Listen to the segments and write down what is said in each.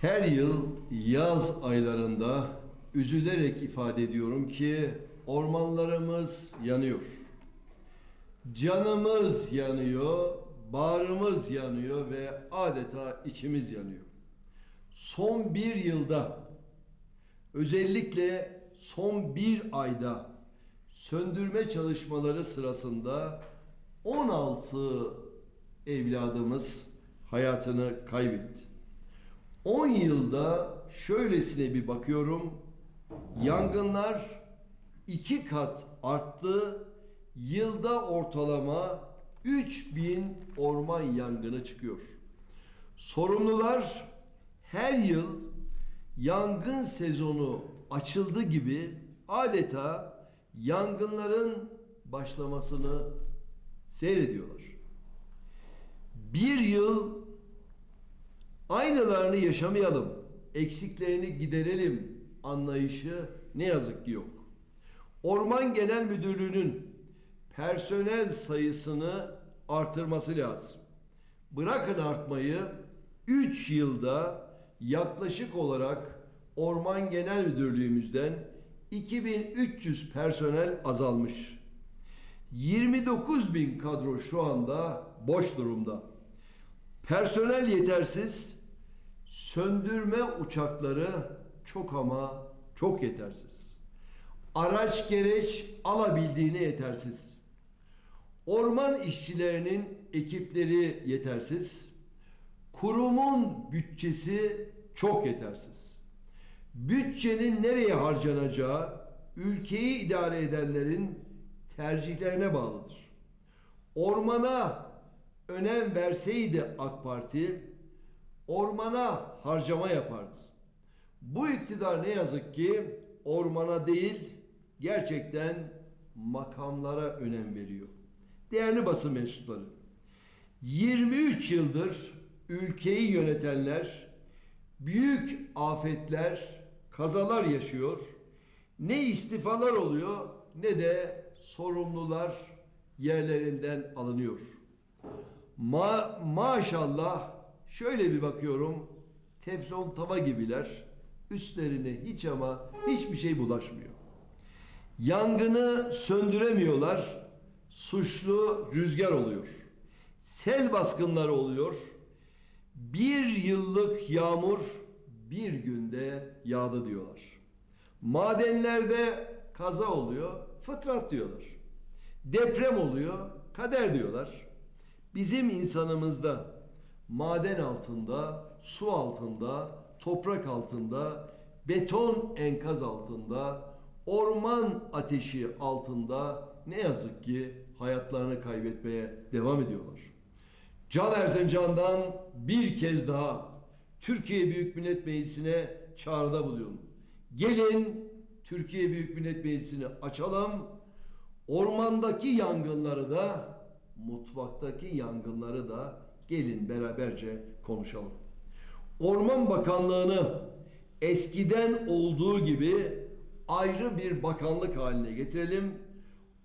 Her yıl yaz aylarında üzülerek ifade ediyorum ki ormanlarımız yanıyor. Canımız yanıyor, bağrımız yanıyor ve adeta içimiz yanıyor. Son bir yılda özellikle son bir ayda söndürme çalışmaları sırasında 16 evladımız hayatını kaybetti. 10 yılda şöylesine bir bakıyorum. Yangınlar iki kat arttı. Yılda ortalama 3000 orman yangını çıkıyor. Sorumlular her yıl yangın sezonu açıldı gibi adeta yangınların başlamasını seyrediyorlar. Bir yıl aynılarını yaşamayalım, eksiklerini giderelim anlayışı ne yazık ki yok. Orman Genel Müdürlüğü'nün personel sayısını artırması lazım. Bırakın artmayı 3 yılda yaklaşık olarak Orman Genel Müdürlüğümüzden 2300 personel azalmış. 29 bin kadro şu anda boş durumda. Personel yetersiz, söndürme uçakları çok ama çok yetersiz. Araç gereç alabildiğine yetersiz. Orman işçilerinin ekipleri yetersiz. Kurumun bütçesi çok yetersiz. Bütçenin nereye harcanacağı ülkeyi idare edenlerin tercihlerine bağlıdır. Ormana önem verseydi AK Parti ormana harcama yapardı. Bu iktidar ne yazık ki ormana değil gerçekten makamlara önem veriyor. Değerli basın mensupları 23 yıldır ülkeyi yönetenler büyük afetler, kazalar yaşıyor. Ne istifalar oluyor ne de sorumlular yerlerinden alınıyor. Ma maşallah şöyle bir bakıyorum teflon tava gibiler. Üstlerine hiç ama hiçbir şey bulaşmıyor. Yangını söndüremiyorlar. Suçlu rüzgar oluyor. Sel baskınları oluyor. Bir yıllık yağmur bir günde yağdı diyorlar. Madenlerde kaza oluyor, fıtrat diyorlar. Deprem oluyor, kader diyorlar. Bizim insanımızda maden altında, su altında, toprak altında, beton enkaz altında, orman ateşi altında ne yazık ki hayatlarını kaybetmeye devam ediyorlar. Can Erzincan'dan bir kez daha Türkiye Büyük Millet Meclisi'ne çağrıda buluyorum. Gelin Türkiye Büyük Millet Meclisi'ni açalım. Ormandaki yangınları da mutfaktaki yangınları da gelin beraberce konuşalım. Orman Bakanlığı'nı eskiden olduğu gibi ayrı bir bakanlık haline getirelim.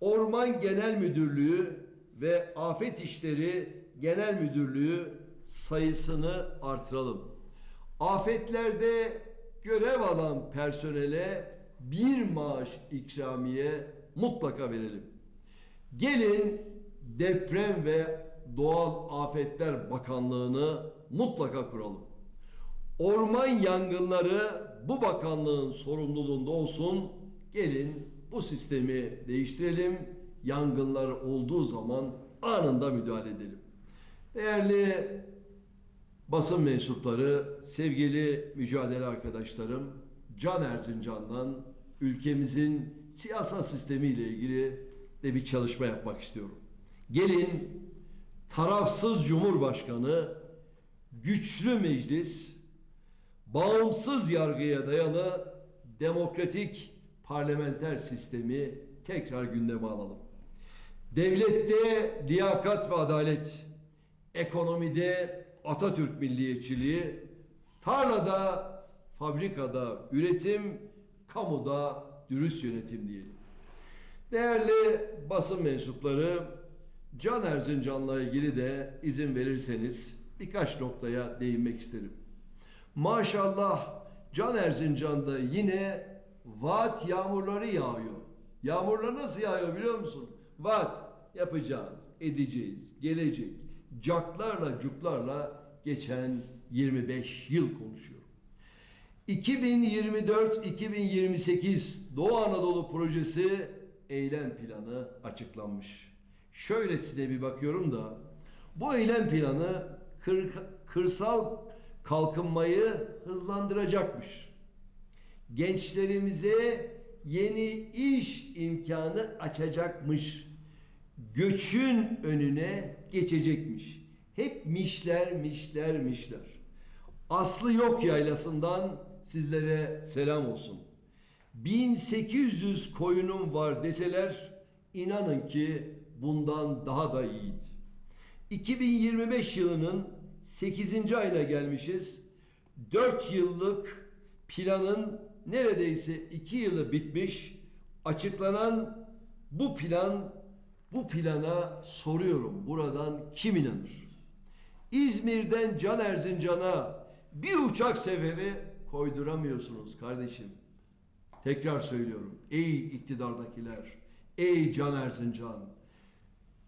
Orman Genel Müdürlüğü ve Afet İşleri Genel Müdürlüğü sayısını artıralım. Afetlerde görev alan personele bir maaş ikramiye mutlaka verelim. Gelin deprem ve doğal afetler bakanlığını mutlaka kuralım. Orman yangınları bu bakanlığın sorumluluğunda olsun. Gelin bu sistemi değiştirelim. Yangınlar olduğu zaman anında müdahale edelim. Değerli basın mensupları, sevgili mücadele arkadaşlarım, Can Erzincan'dan ülkemizin siyasal sistemiyle ilgili de bir çalışma yapmak istiyorum. Gelin tarafsız cumhurbaşkanı, güçlü meclis, bağımsız yargıya dayalı demokratik parlamenter sistemi tekrar gündeme alalım. Devlette liyakat ve adalet, ekonomide Atatürk milliyetçiliği, tarlada, fabrikada üretim, kamuda dürüst yönetim diyelim. Değerli basın mensupları, Can Erzincan'la ilgili de izin verirseniz birkaç noktaya değinmek isterim. Maşallah Can Erzincan'da yine vaat yağmurları yağıyor. Yağmurlar nasıl yağıyor biliyor musun? Vaat yapacağız, edeceğiz, gelecek. Caklarla cuklarla geçen 25 yıl konuşuyorum. 2024-2028 Doğu Anadolu Projesi eylem planı açıklanmış. Şöylesine bir bakıyorum da bu eylem planı kır- kırsal kalkınmayı hızlandıracakmış. Gençlerimize yeni iş imkanı açacakmış. Göçün önüne geçecekmiş. Hep mişler, mişler, mişler. Aslı yok yaylasından sizlere selam olsun. 1800 koyunum var deseler inanın ki bundan daha da iyiydi. 2025 yılının 8. ayına gelmişiz. 4 yıllık planın neredeyse 2 yılı bitmiş. Açıklanan bu plan bu plana soruyorum buradan kim inanır? İzmir'den Can Erzincan'a bir uçak seferi koyduramıyorsunuz kardeşim. Tekrar söylüyorum. Ey iktidardakiler, ey Can Erzincan,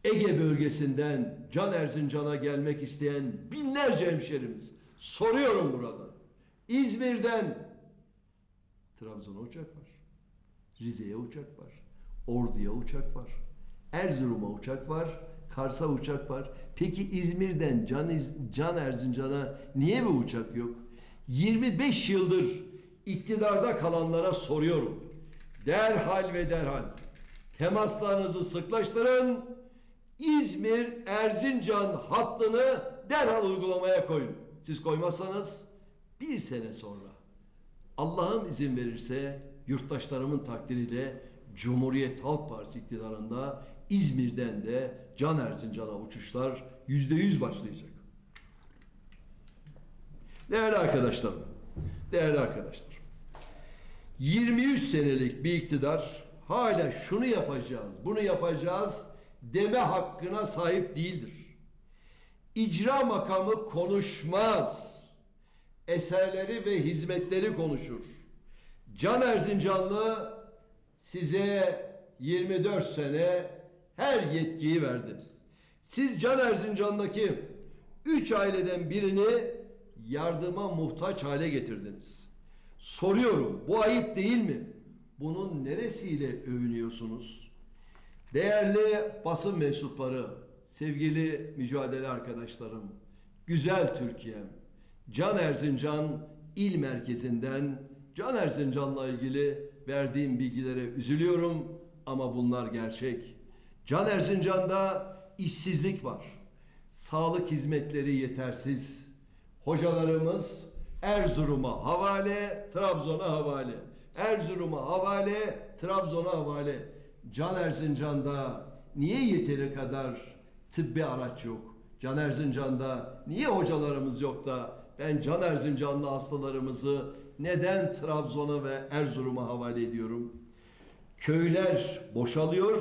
Ege bölgesinden Can Erzincan'a gelmek isteyen binlerce hemşerimiz. Soruyorum buradan. İzmir'den Trabzon'a uçak var. Rize'ye uçak var. Ordu'ya uçak var. Erzurum'a uçak var. Kars'a uçak var. Peki İzmir'den Can, Can Erzincan'a niye bir uçak yok? 25 yıldır iktidarda kalanlara soruyorum. Derhal ve derhal temaslarınızı sıklaştırın. İzmir Erzincan hattını derhal uygulamaya koyun. Siz koymazsanız bir sene sonra Allah'ım izin verirse yurttaşlarımın takdiriyle Cumhuriyet Halk Partisi iktidarında İzmir'den de Can Erzincan'a uçuşlar yüzde yüz başlayacak. Değerli arkadaşlarım, değerli arkadaşlar. 23 senelik bir iktidar hala şunu yapacağız, bunu yapacağız deme hakkına sahip değildir. İcra makamı konuşmaz. Eserleri ve hizmetleri konuşur. Can Erzincanlı size 24 sene her yetkiyi verdi. Siz Can Erzincan'daki üç aileden birini yardıma muhtaç hale getirdiniz. Soruyorum bu ayıp değil mi? Bunun neresiyle övünüyorsunuz? Değerli basın mensupları, sevgili mücadele arkadaşlarım, güzel Türkiye'm, Can Erzincan il merkezinden Can Erzincan'la ilgili verdiğim bilgilere üzülüyorum ama bunlar gerçek. Can Erzincan'da işsizlik var. Sağlık hizmetleri yetersiz. Hocalarımız Erzurum'a havale, Trabzon'a havale. Erzurum'a havale, Trabzon'a havale. Can Erzincan'da niye yeteri kadar tıbbi araç yok? Can Erzincan'da niye hocalarımız yok da ben Can Erzincanlı hastalarımızı neden Trabzon'a ve Erzurum'a havale ediyorum? Köyler boşalıyor,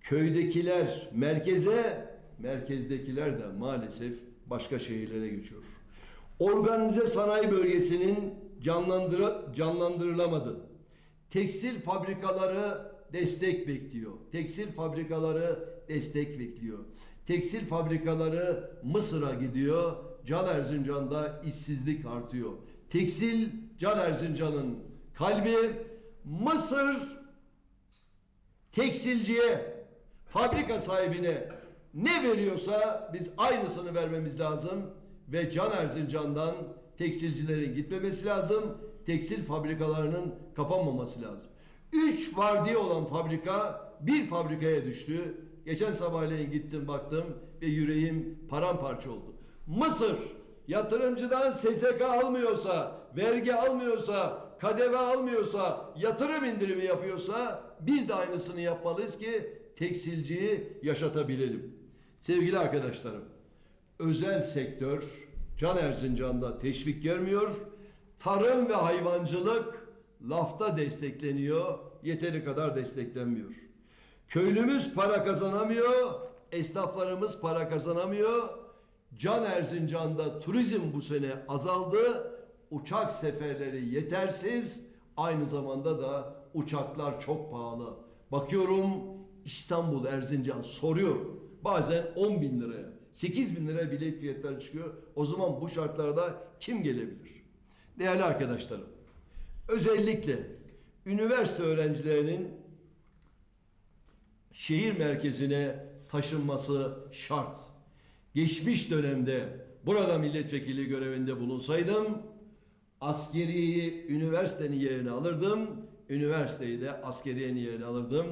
köydekiler merkeze, merkezdekiler de maalesef başka şehirlere geçiyor. Organize sanayi bölgesinin canlandıra, canlandırılamadı. Tekstil fabrikaları destek bekliyor. Tekstil fabrikaları destek bekliyor. Tekstil fabrikaları Mısır'a gidiyor. Can Erzincan'da işsizlik artıyor. Tekstil Can Erzincan'ın kalbi Mısır tekstilciye, fabrika sahibine ne veriyorsa biz aynısını vermemiz lazım ve Can Erzincan'dan tekstilcilerin gitmemesi lazım. Tekstil fabrikalarının kapanmaması lazım. Üç vardiya olan fabrika bir fabrikaya düştü. Geçen sabahleyin gittim baktım ve yüreğim paramparça oldu. Mısır yatırımcıdan SSK almıyorsa, vergi almıyorsa, KDV almıyorsa, yatırım indirimi yapıyorsa biz de aynısını yapmalıyız ki tekstilciyi yaşatabilelim. Sevgili arkadaşlarım, özel sektör Can Erzincan'da teşvik görmüyor. Tarım ve hayvancılık lafta destekleniyor, yeteri kadar desteklenmiyor. Köylümüz para kazanamıyor, esnaflarımız para kazanamıyor. Can Erzincan'da turizm bu sene azaldı. uçak seferleri yetersiz, aynı zamanda da uçaklar çok pahalı. Bakıyorum İstanbul, Erzincan soruyorum. Bazen 10 bin liraya, 8 bin liraya bilet fiyatları çıkıyor. O zaman bu şartlarda kim gelebilir? Değerli arkadaşlarım, özellikle üniversite öğrencilerinin şehir merkezine taşınması şart. Geçmiş dönemde burada milletvekili görevinde bulunsaydım askeriyeyi üniversitenin yerine alırdım. Üniversiteyi de askeriyenin yerine alırdım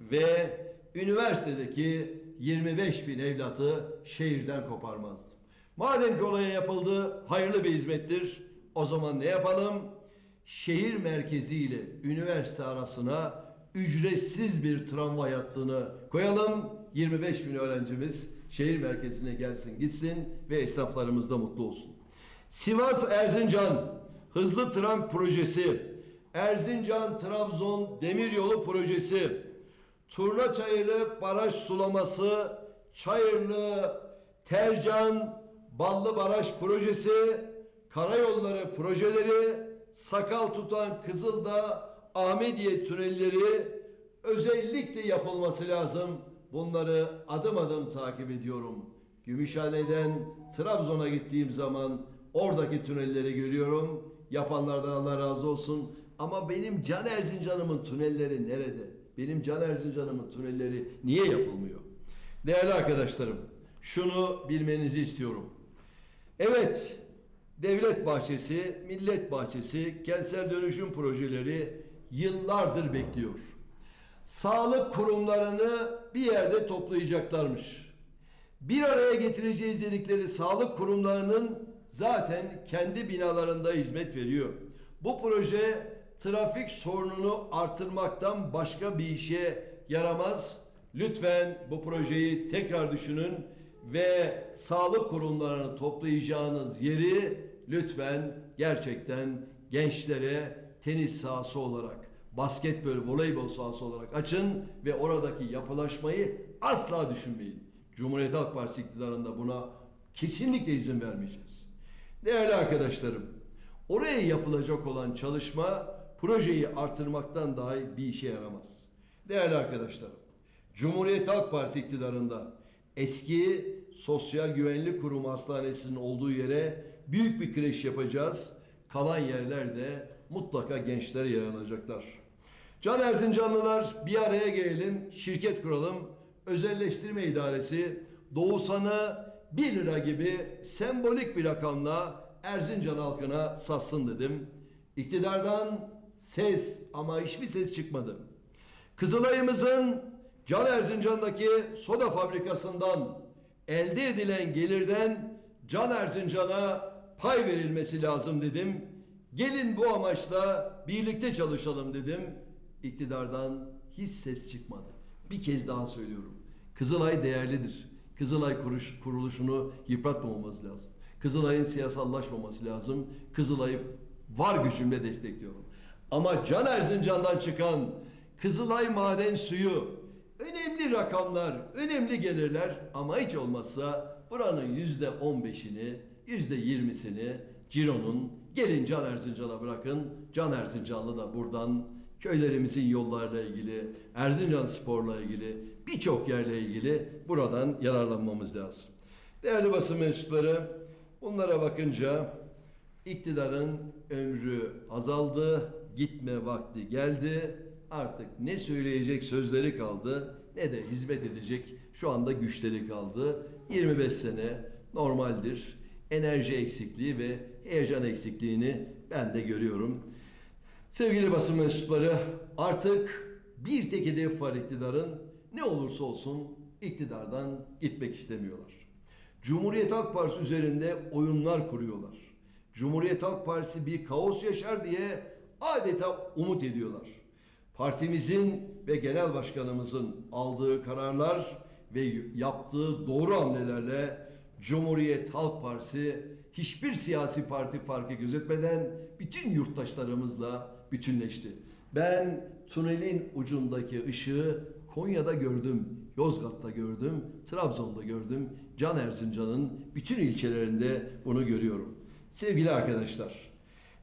ve üniversitedeki 25 bin evlatı şehirden koparmazdım. Madem ki olaya yapıldı, hayırlı bir hizmettir. O zaman ne yapalım? Şehir merkezi ile üniversite arasına ücretsiz bir tramvay hattını koyalım. 25 bin öğrencimiz şehir merkezine gelsin gitsin ve esnaflarımız da mutlu olsun. Sivas Erzincan hızlı tram projesi, Erzincan Trabzon demiryolu projesi, Turna Çayırı baraj sulaması, Çayırlı Tercan Ballı Baraj projesi, karayolları projeleri, sakal tutan Kızıldağ Ahmediye tünelleri özellikle yapılması lazım. Bunları adım adım takip ediyorum. Gümüşhane'den Trabzon'a gittiğim zaman oradaki tünelleri görüyorum. Yapanlardan Allah razı olsun. Ama benim Can Erzincan'ımın tünelleri nerede? Benim Can Erzincan'ımın tünelleri niye yapılmıyor? Değerli arkadaşlarım, şunu bilmenizi istiyorum. Evet, devlet bahçesi, millet bahçesi, kentsel dönüşüm projeleri yıllardır bekliyor. Sağlık kurumlarını bir yerde toplayacaklarmış. Bir araya getireceğiz dedikleri sağlık kurumlarının zaten kendi binalarında hizmet veriyor. Bu proje trafik sorununu artırmaktan başka bir işe yaramaz. Lütfen bu projeyi tekrar düşünün ve sağlık kurumlarını toplayacağınız yeri lütfen gerçekten gençlere tenis sahası olarak, basketbol, voleybol sahası olarak açın ve oradaki yapılaşmayı asla düşünmeyin. Cumhuriyet Halk Partisi iktidarında buna kesinlikle izin vermeyeceğiz. Değerli arkadaşlarım, oraya yapılacak olan çalışma projeyi artırmaktan dahi bir işe yaramaz. Değerli arkadaşlarım, Cumhuriyet Halk Partisi iktidarında eski Sosyal Güvenlik Kurumu Hastanesi'nin olduğu yere büyük bir kreş yapacağız. Kalan yerlerde mutlaka gençlere yayılacaklar. Can Erzincanlılar bir araya gelelim, şirket kuralım. Özelleştirme idaresi Doğusan'ı 1 lira gibi sembolik bir rakamla Erzincan halkına satsın dedim. İktidardan ses ama hiçbir ses çıkmadı. Kızılay'ımızın Can Erzincan'daki soda fabrikasından elde edilen gelirden Can Erzincan'a pay verilmesi lazım dedim. Gelin bu amaçla birlikte çalışalım dedim. İktidardan hiç ses çıkmadı. Bir kez daha söylüyorum. Kızılay değerlidir. Kızılay kuruş, kuruluşunu yıpratmamamız lazım. Kızılay'ın siyasallaşmaması lazım. Kızılay'ı var gücümle destekliyorum. Ama Can Erzincan'dan çıkan Kızılay maden suyu önemli rakamlar, önemli gelirler ama hiç olmazsa buranın yüzde on beşini, yüzde yirmisini Ciro'nun gelin Can Erzincan'a bırakın. Can Erzincanlı da buradan köylerimizin yollarla ilgili, Erzincan sporla ilgili, birçok yerle ilgili buradan yararlanmamız lazım. Değerli basın mensupları, bunlara bakınca iktidarın ömrü azaldı, gitme vakti geldi. Artık ne söyleyecek sözleri kaldı ne de hizmet edecek şu anda güçleri kaldı. 25 sene normaldir. Enerji eksikliği ve heyecan eksikliğini ben de görüyorum. Sevgili basın mensupları artık bir tek hedef var iktidarın. Ne olursa olsun iktidardan gitmek istemiyorlar. Cumhuriyet Halk Partisi üzerinde oyunlar kuruyorlar. Cumhuriyet Halk Partisi bir kaos yaşar diye adeta umut ediyorlar. Partimizin ve genel başkanımızın aldığı kararlar ve yaptığı doğru hamlelerle Cumhuriyet Halk Partisi hiçbir siyasi parti farkı gözetmeden bütün yurttaşlarımızla bütünleşti. Ben tünelin ucundaki ışığı Konya'da gördüm, Yozgat'ta gördüm, Trabzon'da gördüm. Can Erzincan'ın bütün ilçelerinde bunu görüyorum. Sevgili arkadaşlar,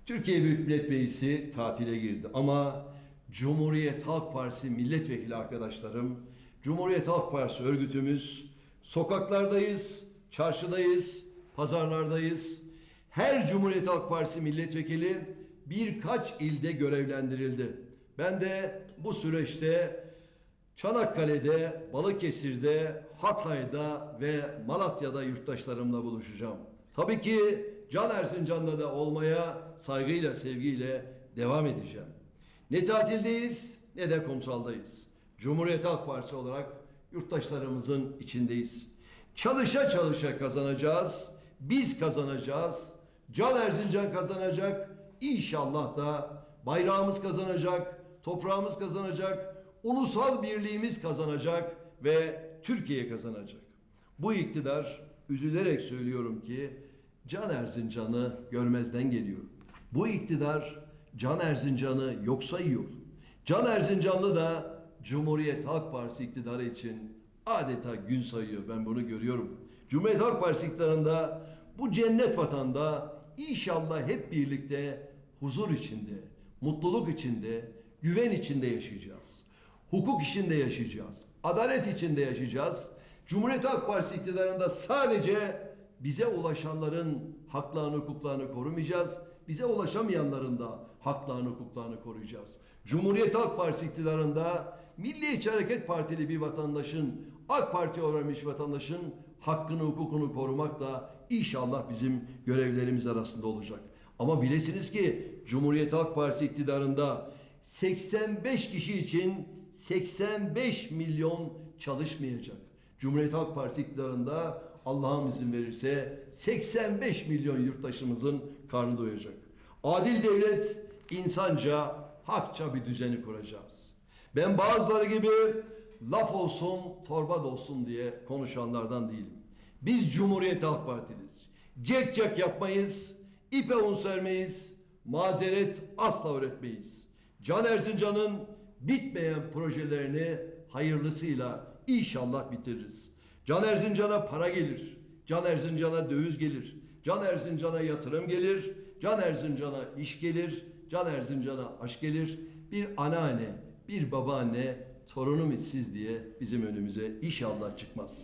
Türkiye Büyük Millet Meclisi tatile girdi ama Cumhuriyet Halk Partisi milletvekili arkadaşlarım, Cumhuriyet Halk Partisi örgütümüz sokaklardayız, çarşıdayız, pazarlardayız. Her Cumhuriyet Halk Partisi milletvekili birkaç ilde görevlendirildi. Ben de bu süreçte Çanakkale'de, Balıkesir'de, Hatay'da ve Malatya'da yurttaşlarımla buluşacağım. Tabii ki Can Erzincan'da da olmaya saygıyla, sevgiyle devam edeceğim. Ne tatildeyiz ne de kumsaldayız. Cumhuriyet Halk Partisi olarak yurttaşlarımızın içindeyiz. Çalışa çalışa kazanacağız. Biz kazanacağız. Can Erzincan kazanacak. İnşallah da bayrağımız kazanacak, toprağımız kazanacak, ulusal birliğimiz kazanacak ve Türkiye kazanacak. Bu iktidar üzülerek söylüyorum ki Can Erzincan'ı görmezden geliyor. Bu iktidar Can Erzincan'ı yok sayıyor. Can Erzincanlı da Cumhuriyet Halk Partisi iktidarı için adeta gün sayıyor. Ben bunu görüyorum. Cumhuriyet Halk Partisi iktidarında bu cennet vatanda inşallah hep birlikte huzur içinde, mutluluk içinde, güven içinde yaşayacağız. Hukuk içinde yaşayacağız. Adalet içinde yaşayacağız. Cumhuriyet Halk Partisi iktidarında sadece bize ulaşanların haklarını, hukuklarını korumayacağız. Bize ulaşamayanların da haklarını, hukuklarını koruyacağız. Cumhuriyet Halk Partisi iktidarında Milliyetçi Hareket Partili bir vatandaşın, AK Parti öğrenmiş vatandaşın hakkını, hukukunu korumak da inşallah bizim görevlerimiz arasında olacak. Ama bilesiniz ki Cumhuriyet Halk Partisi iktidarında 85 kişi için 85 milyon çalışmayacak. Cumhuriyet Halk Partisi iktidarında Allah'ım izin verirse 85 milyon yurttaşımızın karnı doyacak. Adil devlet insanca, hakça bir düzeni kuracağız. Ben bazıları gibi laf olsun, torba dolsun diye konuşanlardan değilim. Biz Cumhuriyet Halk Partiliyiz. Cek cek yapmayız, ipe un sermeyiz, mazeret asla öğretmeyiz. Can Erzincan'ın bitmeyen projelerini hayırlısıyla inşallah bitiririz. Can Erzincan'a para gelir, Can Erzincan'a döviz gelir, Can Erzincan'a yatırım gelir, Can Erzincan'a iş gelir, Can Erzincan'a aşk gelir. Bir anneanne, bir babaanne torunum siz diye bizim önümüze inşallah çıkmaz.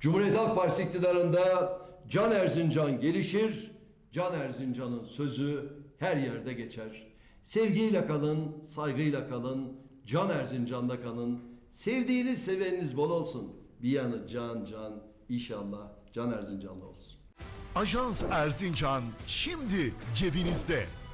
Cumhuriyet Halk Partisi iktidarında Can Erzincan gelişir, Can Erzincan'ın sözü her yerde geçer. Sevgiyle kalın, saygıyla kalın, Can Erzincan'da kalın. Sevdiğiniz seveniniz bol olsun. Bir yanı can can inşallah Can Erzincan'la olsun. Ajans Erzincan şimdi cebinizde.